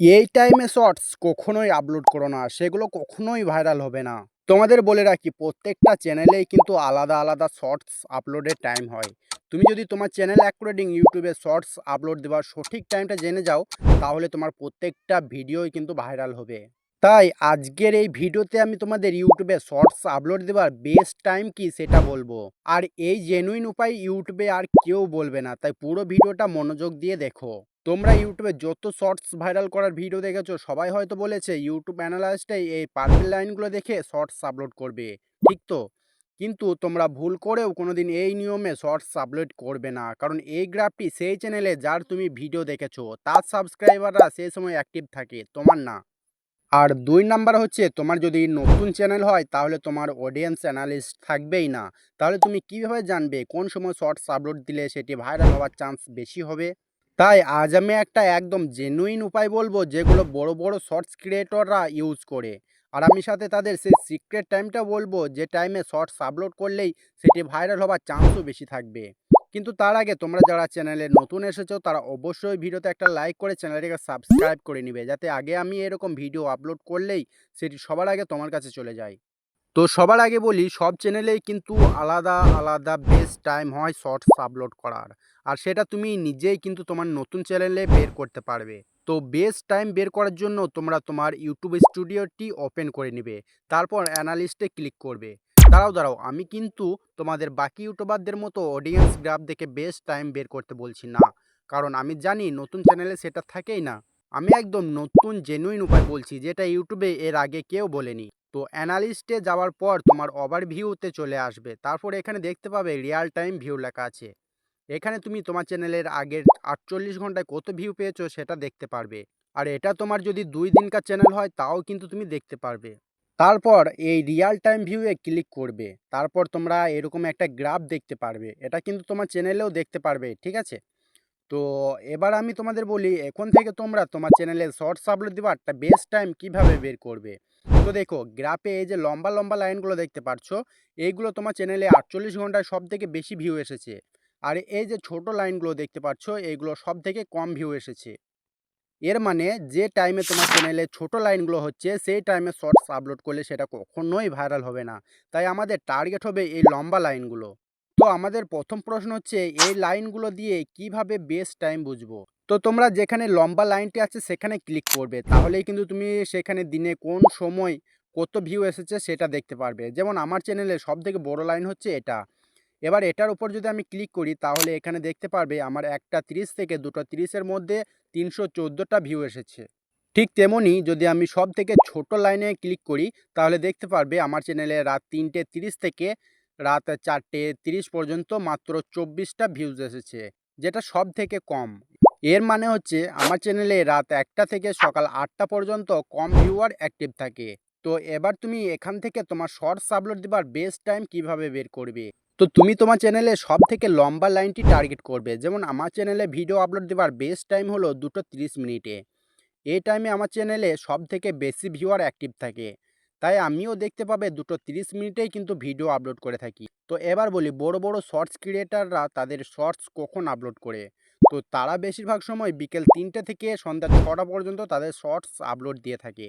এই টাইমে শর্টস কখনোই আপলোড করো না, সেগুলো কখনোই ভাইরাল হবে না। তোমাদের বলে রাখি, প্রত্যেকটা চ্যানেলেই কিন্তু আলাদা আলাদা শর্টস আপলোডের টাইম হয়। তুমি যদি তোমার চ্যানেল অ্যাকর্ডিং ইউটিউবে শর্টস আপলোড দেওয়ার সঠিক টাইমটা জেনে যাও, তাহলে তোমার প্রত্যেকটা ভিডিওই কিন্তু ভাইরাল হবে। তাই আজকের এই ভিডিওতে আমি তোমাদের ইউটিউবে শর্টস আপলোড দেওয়ার বেস্ট টাইম কি সেটা বলব। আর এই জেনুইন উপায় ইউটিউবে আর কেউ বলবে না, তাই পুরো ভিডিওটা মনোযোগ দিয়ে দেখো। তোমরা ইউটিউবে যত শর্টস ভাইরাল করার ভিডিও দেখেছ, সবাই হয়তো বলেছে ইউটিউব অ্যানালাইজটাই এই পার্পেল লাইনগুলো দেখে শর্টস আপলোড করবে। ঠিক তো? কিন্তু তোমরা ভুল করেও কোনোদিন এই নিয়মে শর্টস আপলোড করবে না। কারণ এই গ্রাফটি সেই চ্যানেলে যার তুমি ভিডিও দেখেছ, তার সাবস্ক্রাইবাররা সেই সময় অ্যাক্টিভ থাকে, তোমার না। আর দুই নাম্বার হচ্ছে, তোমার যদি নতুন চ্যানেল হয়, তাহলে তোমার অডিয়েন্স অ্যানালিস্ট থাকবেই না। তাহলে তুমি কীভাবে জানবে কোন সময় শর্টস আপলোড দিলে সেটি ভাইরাল হওয়ার চান্স বেশি হবে? তাই আজ আমি একটা একদম জেনুইন উপায় বলব যেগুলো বড় বড় শর্টস ক্রিয়েটররা ইউজ করে। আর আমি সাথে তাদের সেই সিক্রেট টাইমটা বলব যে টাইমে শর্টস আপলোড করলেই সেটি ভাইরাল হওয়ার চান্সও বেশি থাকবে। কিন্তু তার আগে তোমরা যারা চ্যানেলে নতুন এসেছ, তারা অবশ্যই ভিডিওতে একটা লাইক করে চ্যানেলটিকে সাবস্ক্রাইব করে নিবে, যাতে আগে আমি এরকম ভিডিও আপলোড করলেই সেটি সবার আগে তোমার কাছে চলে যায়। তো সবার আগে বলি, সব চ্যানেলেই কিন্তু আলাদা আলাদা বেস্ট টাইম হয় শর্টস আপলোড করার। আর সেটা তুমি নিজেই কিন্তু তোমার নতুন চ্যানেলে বের করতে পারবে। তো বেস্ট টাইম বের করার জন্য তোমরা তোমার ইউটিউব স্টুডিওটি ওপেন করে নিবে। তারপর অ্যানালিস্টে ক্লিক করবে। দাঁড়াও দাঁড়াও, আমি কিন্তু তোমাদের বাকি ইউটিউবারদের মতো অডিয়েন্স গ্রাফ দেখে বেস্ট টাইম বের করতে বলছি না। কারণ আমি জানি নতুন চ্যানেলে সেটা থাকেই না। আমি একদম নতুন জেনুইন উপায় বলছি, যেটা ইউটিউবে এর আগে কেউ বলেনি। তো অ্যানালিস্টে যাওয়ার পর তোমার ওভারভিউতে চলে আসবে। তারপর এখানে দেখতে পাবে রিয়াল টাইম ভিউ লেখা আছে। এখানে তুমি তোমার চ্যানেলের আগের আটচল্লিশ ঘন্টায় কত ভিউ পেয়েছ সেটা দেখতে পারবে। আর এটা তোমার যদি দুই দিনকার চ্যানেল হয়, তাও কিন্তু তুমি দেখতে পারবে। তারপর এই রিয়াল টাইম ভিউয়ে ক্লিক করবে। তারপর তোমরা এরকম একটা গ্রাফ দেখতে পারবে। এটা কিন্তু তোমার চ্যানেলেও দেখতে পারবে, ঠিক আছে? তো এবার আমি তোমাদের বলি, এখন থেকে তোমরা তোমার চ্যানেলে শর্টস আপলোড দেওয়ার একটা বেস্ট টাইম কীভাবে বের করবে? তো দেখো গ্রাফে এই যে লম্বা লম্বা লাইনগুলো দেখতে পাচ্ছ এইগুলো তোমার চ্যানেলে আটচল্লিশ ঘন্টায় সব থেকে বেশি ভিউ এসেছে। আর এই যে ছোট লাইনগুলো দেখতে পাচ্ছ এইগুলো সব থেকে কম ভিউ এসেছে। এর মানে যে টাইমে তোমার চ্যানেলে ছোট লাইনগুলো হচ্ছে, সেই টাইমে শর্টস আপলোড করলে সেটা কখনোই ভাইরাল হবে না। তাই আমাদের টার্গেট হবে এই লম্বা লাইনগুলো আমাদের প্রথম প্রশ্ন হচ্ছে, এই লাইনগুলো দিয়ে কীভাবে বেস্ট টাইম বুঝব? তো তোমরা যেখানে লম্বা লাইনটি আছে, সেখানে ক্লিক করবে। তাহলেই কিন্তু তুমি সেখানে দিনে কোন সময় কত ভিউ এসেছে সেটা দেখতে পারবে। যেমন আমার চ্যানেলে সব থেকে বড় লাইন হচ্ছে এটা। এবার এটার উপর যদি আমি ক্লিক করি, তাহলে এখানে দেখতে পারবে আমার একটা তিরিশ থেকে দুটো তিরিশের মধ্যে তিনশো চোদ্দোটা ভিউ এসেছে। ঠিক তেমনি যদি আমি সব থেকে ছোট লাইনে ক্লিক করি, তাহলে দেখতে পারবে আমার চ্যানেলে রাত তিনটে তিরিশ থেকে রাত চারটে তিরিশ পর্যন্ত মাত্র চব্বিশটা ভিউজ এসেছে, যেটা সব থেকে কম। এর মানে হচ্ছে আমার চ্যানেলে রাত একটা থেকে সকাল আটটা পর্যন্ত কম ভিউয়ার অ্যাক্টিভ থাকে। তো এবার তুমি এখান থেকে তোমার শর্টস আপলোড দেবার বেস্ট টাইম কীভাবে বের করবে? তো তুমি তোমার চ্যানেলে সব থেকে লম্বা লাইনটি টার্গেট করবে। যেমন আমার চ্যানেলে ভিডিও আপলোড দেওয়ার বেস্ট টাইম হলো দুটো তিরিশ মিনিটে। এই টাইমে আমার চ্যানেলে সব থেকে বেশি ভিউয়ার অ্যাক্টিভ থাকে। তাই আমিও দেখতে পাবে দুটো তিরিশ মিনিটেই কিন্তু ভিডিও আপলোড করে থাকি। তো এবার বলি, বড় বড় শর্টস ক্রিয়েটাররা তাদের শর্টস কখন আপলোড করে? তো তারা বেশিরভাগ সময় বিকেল তিনটে থেকে সন্ধ্যা ছটা পর্যন্ত তাদের শর্টস আপলোড দিয়ে থাকে।